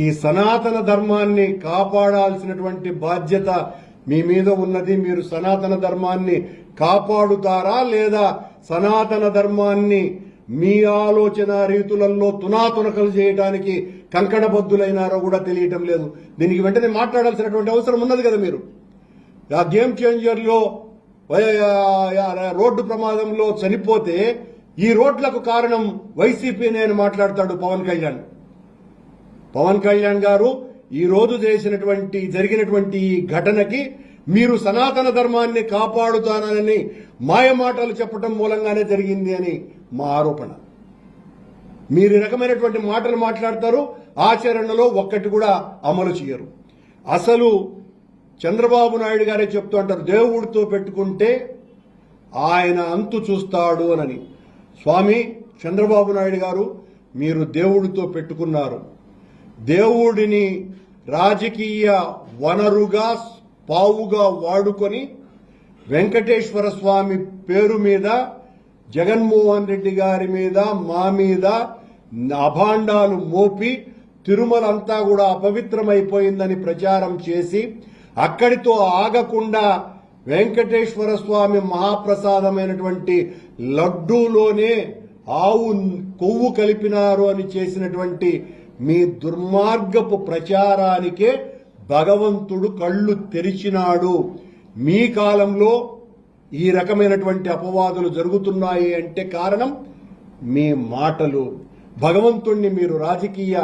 ఈ సనాతన ధర్మాన్ని కాపాడాల్సినటువంటి బాధ్యత మీ మీద ఉన్నది. మీరు సనాతన ధర్మాన్ని కాపాడుతారా లేదా సనాతన ధర్మాన్ని మీ ఆలోచన రీతులలో తునాతునకలు చేయడానికి కంకణబద్దులైనారో కూడా తెలియటం లేదు. దీనికి వెంటనే మాట్లాడాల్సినటువంటి అవసరం ఉన్నది కదా మీరు. ఆ గేమ్ చేంజర్లో రోడ్డు ప్రమాదంలో చనిపోతే ఈ రోడ్లకు కారణం వైసీపీనే అని మాట్లాడతాడు పవన్ కళ్యాణ్. పవన్ కళ్యాణ్ గారు ఈ రోజు చేసినటువంటి జరిగినటువంటి ఈ ఘటనకి మీరు సనాతన ధర్మాన్ని కాపాడుతానని మాయ మాటలు చెప్పడం మూలంగానే జరిగింది అని మా ఆరోపణ. మీరు రకమైనటువంటి మాటలు మాట్లాడతారు ఆచరణలో ఒక్కటి కూడా అమలు చేయరు. అసలు చంద్రబాబు నాయుడు గారే చెప్తూ అంటారు దేవుడితో పెట్టుకుంటే ఆయన అంతు చూస్తాడు అని. స్వామి చంద్రబాబు నాయుడు గారు మీరు దేవుడితో పెట్టుకున్నారు. దేవుడిని రాజకీయ వనరుగా పావుగా వాడుకొని వెంకటేశ్వర స్వామి పేరు మీద జగన్మోహన్ రెడ్డి గారి మీద మా మీద అభాండాలు మోపి తిరుమలంతా కూడా అపవిత్రమైపోయిందని ప్రచారం చేసి అక్కడితో ఆగకుండా వెంకటేశ్వర స్వామి మహాప్రసాదమైనటువంటి లడ్డూలోనే ఆవు కొవ్వు కలిపినారు అని చేసినటువంటి మీ దుర్మార్గపు ప్రచారానికే భగవంతుడు కళ్ళు తెరిచినాడు. మీ కాలంలో ఈ రకమైనటువంటి అపవాదులు జరుగుతున్నాయి అంటే కారణం మీ మాటలు. భగవంతుణ్ణి మీరు రాజకీయ